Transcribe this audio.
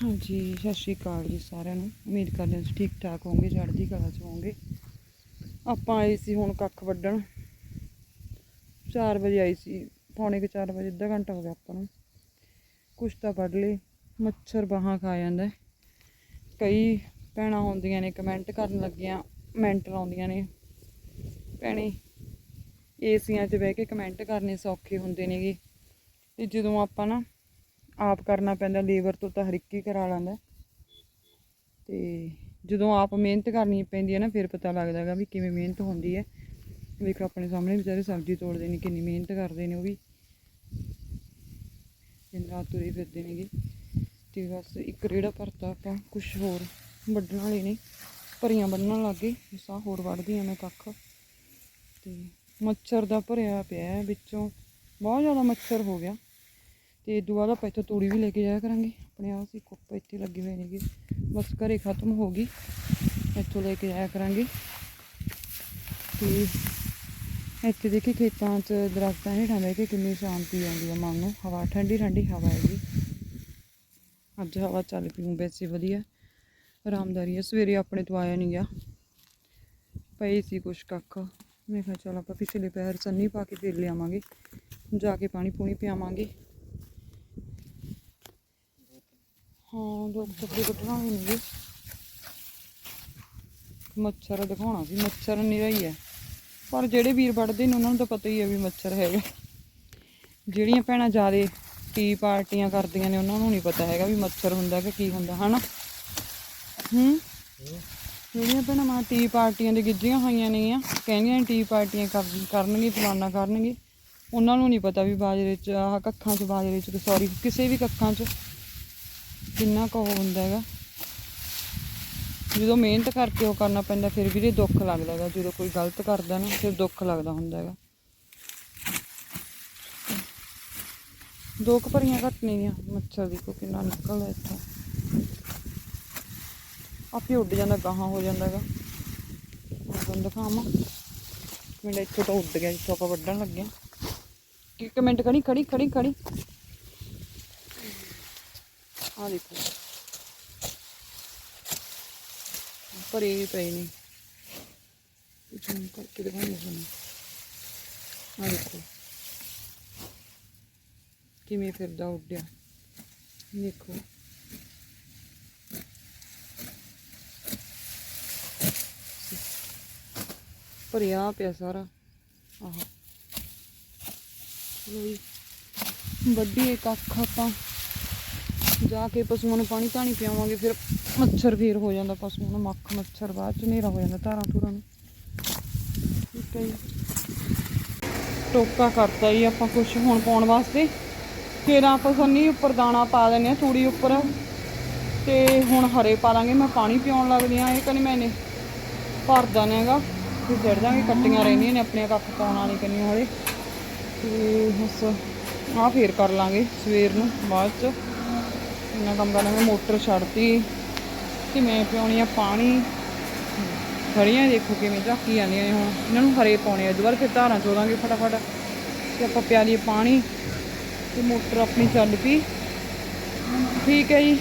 ਹਾਂਜੀ, ਸਤਿ ਸ਼੍ਰੀ ਅਕਾਲ ਜੀ ਸਾਰਿਆਂ ਨੂੰ। ਉਮੀਦ ਕਰਦੇ ਹਾਂ ਤੁਸੀਂ ਠੀਕ ਠਾਕ ਹੋਵੋਗੇ, ਚੜ੍ਹਦੀ ਕਲਾ ਚ ਹੋਵੋਗੇ। ਆਪਾਂ ਆਏ ਸੀ ਹੁਣ ਕੱਖ ਵੱਢਣ। 4 ਵਜੇ ਆਈ ਸੀ, ਪੌਣੇ ਕੁ 4 ਵਜੇ, ਅੱਧਾ ਘੰਟਾ ਹੋ ਗਿਆ ਆਪਾਂ ਨੂੰ। ਕੁਛ ਤਾਂ ਵੱਢ ਲਏ, ਮੱਛਰ ਬਾਹਾਂ ਖਾ ਜਾਂਦਾ ਕਈ ਭੈਣਾਂ ਹੁੰਦੀਆਂ ਨੇ ਕਮੈਂਟ ਕਰਨ ਲੱਗੀਆਂ ਮੈਂਟ ਲਾਉਂਦੀਆਂ ਨੇ। ਭੈਣੇ, ਏਸੀਆਂ 'ਚ ਬਹਿ ਕੇ ਕਮੈਂਟ ਕਰਨੇ ਸੌਖੇ ਹੁੰਦੇ ਨੇਗੇ। ਤੇ ਜਦੋਂ ਆਪਾਂ ਨਾ ਆਪ ਕਰਨਾ ਪੈਂਦਾ, ਲੇਬਰ ਤੋਂ ਤਾਂ ਹਰ ਇੱਕ ਹੀ ਕਰਾ ਲੈਂਦਾ। ਤੇ ਜਦੋਂ ਆਪ ਮਿਹਨਤ ਕਰਨੀ ਪੈਂਦੀ ਹੈ ਨਾ, ਫਿਰ ਪਤਾ ਲੱਗਦਾ ਹੈਗਾ ਵੀ ਕਿਵੇਂ ਮਿਹਨਤ ਹੁੰਦੀ ਹੈ। ਵੇਖੋ ਆਪਣੇ ਸਾਹਮਣੇ ਵਿਚਾਰੇ ਸਬਜ਼ੀ ਤੋੜਦੇ ਨੇ, ਕਿੰਨੀ ਮਿਹਨਤ ਕਰਦੇ ਨੇ ਉਹ ਵੀ। ਦਿਨ ਰਾਤ ਤੁਰੇ ਫਿਰਦੇ ਨੇਗੇ। ਤੇ ਬਸ ਇੱਕ ਰੇੜਾ ਭਰਤਾ ਆਪਾਂ ਕੁਝ ਹੋਰ ਵੱਢਣ ਵਾਲੇ ਨੇ। ਭਰੀਆਂ ਬੰਨਣ ਲੱਗੇ ਜਿਸਾ ਹੋਰ ਵੱਢਦੀ ਆ ਮੈਂ ਕੱਖ। ਤੇ ਮੱਛਰ ਦਾ ਭਰਿਆ ਪਿਆ ਵਿੱਚੋਂ। ਬਹੁਤ ਜ਼ਿਆਦਾ ਮੱਛਰ ਹੋ ਗਿਆ। ਤੇ ਇਦੋਂ ਬਾਅਦ ਆਪਾਂ ਇੱਥੋਂ ਤੂੜੀ ਵੀ ਲੈ ਕੇ ਜਾਇਆ ਕਰਾਂਗੇ। ਆਪਣੇ ਆਪ ਸੀ ਕੁੱਪ ਇੱਥੇ ਲੱਗੇ ਹੋਏ ਨੇਗੇ। ਬਸ ਘਰੇ ਖਤਮ ਹੋ ਗਈ। ਇੱਥੋਂ ਲੈ ਕੇ ਜਾਇਆ ਕਰਾਂਗੇ। ਤੇ ਇੱਥੇ ਦੇਖੀ ਖੇਤਾਂ 'ਚ ਦਰਖਤਾਂ ਹੇਠਾਂ ਬਹਿ ਕੇ ਕਿੰਨੀ ਸ਼ਾਂਤੀ ਆਉਂਦੀ ਆ ਮਨ ਨੂੰ। ਹਵਾ ਠੰਡੀ ਠੰਡੀ ਹਵਾ ਹੈਗੀ। ਅੱਜ ਹਵਾ ਚੱਲ ਪਈ ਵੈਸੇ ਵਧੀਆ। ਆਰਾਮਦਾਰੀ ਹੈ ਸਵੇਰੇ ਆਪਣੇ ਤੋਂ ਆਇਆ ਨਹੀਂ ਗਿਆ। ਪਈ ਸੀ ਕੁਛ ਕੱਖ। ਮੈਂ ਕਿਹਾ ਚਲ ਆਪਾਂ ਪਿਛਲੇ ਪੈਰ ਸੰਨੀ ਪਾ ਕੇ ਫਿਰ ਲਿਆਵਾਂਗੇ। ਜਾ ਕੇ ਪਾਣੀ ਪੂਣੀ ਪਿਆਵਾਂਗੇ। ਹਾਂ ਦੋ ਸਬਜ਼ੀ ਕੱਟਣਾ ਵੀ ਨਹੀਂ ਮੱਛਰ ਦਿਖਾਉਣਾ ਸੀ ਮੱਛਰ ਨਿਰਾ ਹੀ ਹੈ। ਪਰ ਜਿਹੜੇ ਵੀਰ ਵੱਢਦੇ ਨੇ, ਉਹਨਾਂ ਨੂੰ ਤਾਂ ਪਤਾ ਹੀ ਹੈ ਵੀ ਮੱਛਰ ਹੈਗਾ। ਜਿਹੜੀਆਂ ਭੈਣਾਂ ਜ਼ਿਆਦੇ ਟੀ ਪਾਰਟੀਆਂ ਕਰਦੀਆਂ ਨੇ, ਉਹਨਾਂ ਨੂੰ ਨਹੀਂ ਪਤਾ ਹੈਗਾ ਵੀ ਮੱਛਰ ਹੁੰਦਾ ਕਿ ਕੀ ਹੁੰਦਾ, ਹਨਾ? ਹੂੰ? ਜਿਹੜੀਆਂ ਭੈਣਾਂ ਮਾ ਟੀ ਪਾਰਟੀਆਂ ਦੇ ਗਿੱਜੀਆਂ ਹੋਈਆਂ ਨੇ ਆ, ਕਹਿੰਦੀਆਂ ਟੀ ਪਾਰਟੀਆਂ ਕਰ ਕਰਨਗੇ ਫਲਾਨਾ ਕਰਨਗੇ। ਉਹਨਾਂ ਨੂੰ ਨਹੀਂ ਪਤਾ ਵੀ ਬਾਜਰੇ 'ਚ, ਆਹ ਕੱਖਾਂ 'ਚ, ਬਾਜਰੇ 'ਚ ਸੌਰੀ ਕਿਸੇ ਵੀ ਕੱਖਾਂ 'ਚ। ਕਿੰਨਾ ਕੁ ਉਹ ਹੁੰਦਾ ਹੈਗਾ। ਜਦੋਂ ਮਿਹਨਤ ਕਰਕੇ ਉਹ ਕਰਨਾ ਪੈਂਦਾ, ਫਿਰ ਵੀ ਇਹ ਦੁੱਖ ਲੱਗਦਾ ਹੈਗਾ। ਜਦੋਂ ਕੋਈ ਗਲਤ ਕਰਦਾ ਨਾ, ਫਿਰ ਦੁੱਖ ਲੱਗਦਾ ਹੁੰਦਾ ਹੈਗਾ। ਦੋ ਕੁ ਭਰੀਆਂ ਨਹੀਂ ਦੀਆਂ। ਮੱਛਰ ਦੀ ਕੋ ਕਿੰਨਾ ਨਿਕਲਦਾ ਇੱਥੋਂ। ਆਪੇ ਉੱਡ ਜਾਂਦਾ, ਗਾਹਾਂ ਹੋ ਜਾਂਦਾ ਹੈਗਾ। ਤੁਹਾਨੂੰ ਦਿਖਾਵਾਂ। ਮਿੰਟ, ਇੱਥੋਂ ਤਾਂ ਉੱਡ ਗਿਆ, ਜਿੱਥੋਂ ਆਪਾਂ ਵੱਢਣ ਲੱਗੇ ਕਿ ਇੱਕ ਮਿੰਟ ਖੜੀ ਖੜੀ ਖੜੀ। ਖੜੀ ਆ ਦੇਖੋ ਭਰੇ ਵੀ ਪਏ ਨੇ ਜੂਮ ਕਰਕੇ ਦਿਖਾਉਂਦੇ ਤੁਹਾਨੂੰ ਆ ਦੇਖੋ ਕਿਵੇਂ ਫਿਰਦਾ ਉੱਡਿਆ ਦੇਖੋ ਭਰਿਆ ਪਿਆ ਸਾਰਾ ਆਹ ਚਲੋ ਜੀ ਵੱਡੀ ਕੱਖ ਆਪਾਂ ਜਾ ਕੇ ਪਸ਼ੂਆਂ ਨੂੰ ਪਾਣੀ ਧਾਣੀ ਪਿਆਵਾਂਗੇ, ਫਿਰ ਮੱਛਰ ਫੇਰ ਹੋ ਜਾਂਦਾ ਪਸ਼ੂਆਂ ਨੂੰ, ਮੱਖ ਮੱਛਰ ਬਾਅਦ ਚ ਹਨੇਰਾ ਹੋ ਜਾਂਦਾ ਧਾਰਾਂ ਧੂਰਾਂ ਨੂੰ। ਠੀਕ ਹੈ ਟੋਕਾ ਕਰਤਾ ਜੀ ਆਪਾਂ ਕੁਛ ਹੁਣ ਪਾਉਣ ਵਾਸਤੇ। ਫਿਰ ਆਪਾਂ ਸੰਨੀ ਉੱਪਰ ਦਾਣਾ ਪਾ ਦਿੰਦੇ ਆ ਤੂੜੀ ਉੱਪਰ। ਤੇ ਹੁਣ ਹਰੇ ਪਾ ਲਾਂਗੇ, ਮੈਂ ਪਾਣੀ ਪਿਉਣ ਲੱਗਦੀ ਆ ਇਹ ਕਹਿੰਦੇ ਕਹਿੰਦੀ ਮੈਨੇ ਭਰਦਾ ਨੇਗਾ ਫਿਰ ਚੜ ਜਾਾਂਗੇ ਕੱਟੀਆਂ ਰਹਿੰਦੀਆਂ ਨੇ ਆਪਣੇ ਕੱਖ ਪਾਉਣ ਵਾਲੀ ਕੰਨੀ ਵਾਲੇ। ਤੇ ਬਸ ਆ ਫੇਰ ਕਰ ਲਾਂਗੇ ਸਵੇਰ ਨੂੰ, ਬਾਅਦ ਚ। ਇੰਨਾ ਕੰਮ ਕਰਨਾ ਮੈਂ ਮੋਟਰ ਛੱਡਤੀ ਤੇ ਮੈਂ ਪਿਉਣੀ ਆ ਪਾਣੀ। ਖੜੀਆਂ ਦੇਖੋ ਕਿਵੇਂ, ਝਾਕੀ ਜਾਂਦੀਆਂ ਨੇ ਹੁਣ। ਇਹਨਾਂ ਨੂੰ ਹਰੇ ਪਾਉਣੇ ਆ, ਦੁਬਾਰਾ ਫਿਰ ਧਾਰਾਂ ਚੋਦਾਂਗੇ ਫਟਾਫਟ। ਤੇ ਆਪਾਂ ਪਿਆ ਲਈਏ ਪਾਣੀ ਤੇ ਮੋਟਰ ਆਪਣੀ ਚੱਲ ਪਈ। ਠੀਕ ਹੈ ਜੀ।